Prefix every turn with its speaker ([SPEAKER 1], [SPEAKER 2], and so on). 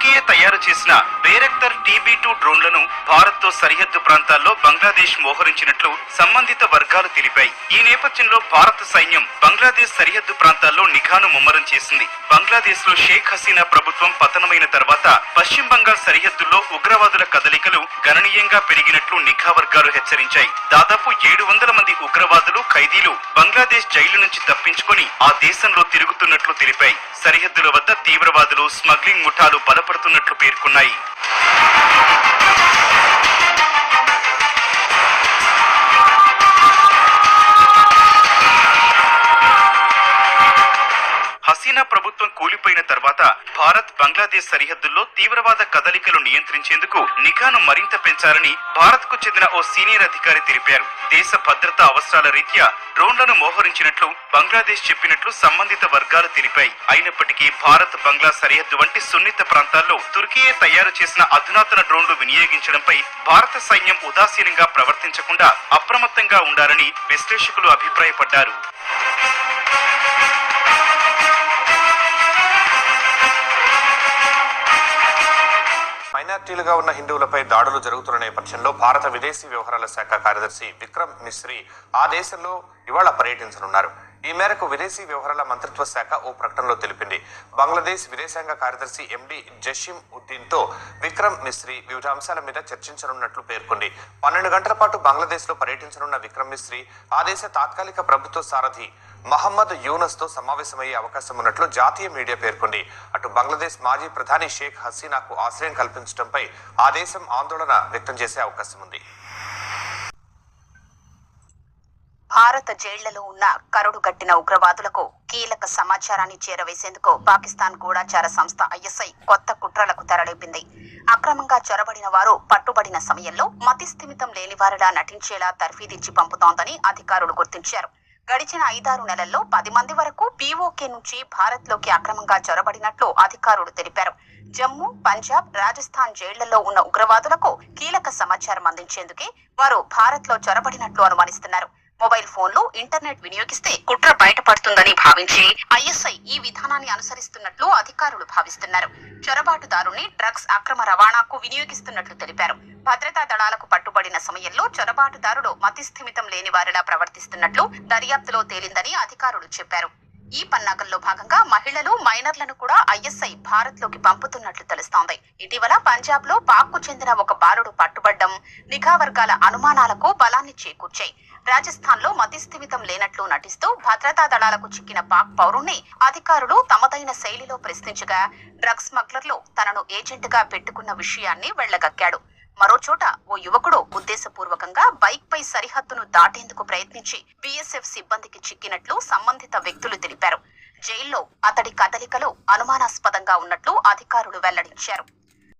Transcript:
[SPEAKER 1] తుర్కియే తయారు చేసిన బేరక్తర్ TB two డ్రోన్లను భారత్తో సరిహద్దు ప్రాంతాల్లో బంగ్లాదేశ్ మోహరించినట్లు సంబంధిత వర్గాలు తెలిపాయి. ఈ నేపథ్యంలో భారత సైన్యం బంగ్లాదేశ్ సరిహద్దు ప్రాంతాల్లో నిఘాను ముమ్మరం చేసింది. బంగ్లాదేశ్లో షేక్ హసీనా ప్రభుత్వం పతనమైన తర్వాత పశ్చిమ బంగాల్ సరిహద్దుల్లో ఉగ్రవాదుల కదలికలు గణనీయంగా పెరిగినట్లు నిఘా వర్గాలు హెచ్చరించాయి. దాదాపు ఏడు వందల మంది ఉగ్రవాదులు ఖైదీలు బంగ్లాదేశ్ జైలు నుంచి తప్పించుకొని ఆ దేశంలో తిరుగుతున్నట్లు తెలిపాయి. సరిహద్దుల వద్ద తీవ్రవాదులు స్మగ్లింగ్ ముఠాలు బలపడుతున్నట్లు పేర్కొన్నాయి తర్వాత భారత్ బంగ్లాదేశ్ సరిహద్దుల్లో తీవ్రవాద కదలికలు నియంత్రించేందుకు నిఘాను మరింత పెంచాలని భారత్కు చెందిన ఓ సీనియర్ అధికారి తెలిపారు. దేశ భద్రతా అవసరాల రీత్యా డ్రోన్లను మోహరించినట్లు బంగ్లాదేశ్ చెప్పినట్లు సంబంధిత వర్గాలు తెలిపాయి. అయినప్పటికీ భారత్ బంగ్లా సరిహద్దు వంటి సున్నిత ప్రాంతాల్లో తుర్కీయే తయారు చేసిన అధునాతన డ్రోన్లు వినియోగించడంపై భారత సైన్యం ఉదాసీనంగా ప్రవర్తించకుండా అప్రమత్తంగా ఉండాలని విశ్లేషకులు అభిప్రాయపడ్డారు.
[SPEAKER 2] మైనార్టీలుగా ఉన్న హిందువులపై దాడులు జరుగుతున్న నేపథ్యంలో భారత విదేశీ వ్యవహారాల శాఖ కార్యదర్శి విక్రమ్ మిశ్రీ ఆ దేశంలో ఇవాళ పర్యటించనున్నారు. ఈ మేరకు విదేశీ వ్యవహారాల మంత్రిత్వ శాఖ ఓ ప్రకటనలో తెలిపింది. బంగ్లాదేశ్ విదేశాంగ కార్యదర్శి ఎండి జషీం ఉద్దీన్తో విక్రమ్ మిశ్రీ వివిధ అంశాల మీద చర్చించనున్నట్లు పేర్కొంది. పన్నెండు గంటల పాటు బంగ్లాదేశ్లో పర్యటించనున్న విక్రమ్ మిశ్రీ ఆ దేశ తాత్కాలిక ప్రభుత్వ సారథి మహమ్మద్ యూనస్తో సమావేశమయ్యే అవకాశం ఉన్నట్లు జాతీయ మీడియా పేర్కొంది. అటు బంగ్లాదేశ్ మాజీ ప్రధాని షేక్ హసీనాకు ఆశ్రయం కల్పించడంపై ఆ దేశం ఆందోళన వ్యక్తం చేసే అవకాశం ఉంది.
[SPEAKER 3] భారత జైళ్ళలో ఉన్న కరుడు గట్టిన ఉగ్రవాదులకు కీలక సమాచారాన్ని చేరవేసేందుకు పాకిస్తాన్ గూఢాచార సంస్థ ఐఎస్ఐ కొత్త కుట్రలకు తెరలేపింది. అక్రమంగా చొరబడిన వారు పట్టుబడిన సమయంలో మతిస్థిమితం లేనివారిలా నటించేలా తర్ఫీదిచ్చి పంపుతోందని అధికారులు గుర్తించారు. గడిచిన ఐదారు నెలల్లో పది మంది వరకు పీఓకే నుంచి భారత్లోకి అక్రమంగా చొరబడినట్లు అధికారులు తెలిపారు. జమ్మూ పంజాబ్ రాజస్థాన్ జైళ్ళలో ఉన్న ఉగ్రవాదులకు కీలక సమాచారం అందించేందుకే వారు భారత్లో చొరబడినట్లు అనుమానిస్తున్నారు. మొబైల్ ఫోన్లు ఇంటర్నెట్ వినియోగిస్తే కుట్ర బయటపడుతుందని భావించి ఐఎస్ఐ ఈ విధానాన్ని అనుసరిస్తున్నట్లు అధికారులు భావిస్తున్నారు. చొరబాటుదారుని డ్రగ్స్ అక్రమ రవాణాకు వినియోగిస్తున్నట్లు తెలిపారు. భద్రతా దళాలకు పడిన సమయంలో చొరబాటుదారుడు మతిస్థిమితం లేని వారిలా ప్రవర్తిస్తున్నట్లు దర్యాప్తులో తేలిందని అధికారులు చెప్పారు. ఈ పన్నాగంలో భాగంగా మహిళలు మైనర్లను కూడా ఐఎస్ఐ భారత్లోకి పంపుతున్నట్లు తెలుస్తోంది. ఇటీవల పంజాబ్లో పాక్కు చెందిన ఒక బాలుడు పట్టుబడ్డం నిఘా వర్గాల అనుమానాలకు బలాన్ని చేకూర్చాయి. రాజస్థాన్లో మతిస్థిమితం లేనట్లు నటిస్తూ భద్రతా దళాలకు చిక్కిన పాక్ పౌరుణ్ణి అధికారులు తమదైన శైలిలో ప్రశ్నించగా డ్రగ్స్ స్మగ్లర్లు తనను ఏజెంట్గా పెట్టుకున్న విషయాన్ని వెళ్ళగక్కాడు. మరోచోట ఓ యువకుడు ఉద్దేశపూర్వకంగా బైక్ పై సరిహద్దును దాటేందుకు ప్రయత్నించి బీఎస్ఎఫ్ సిబ్బందికి చిక్కినట్లు సంబంధిత వ్యక్తులు తెలిపారు. జైల్లో అతడి కదలికలు అనుమానాస్పదంగా ఉన్నట్లు అధికారులు వెల్లడించారు.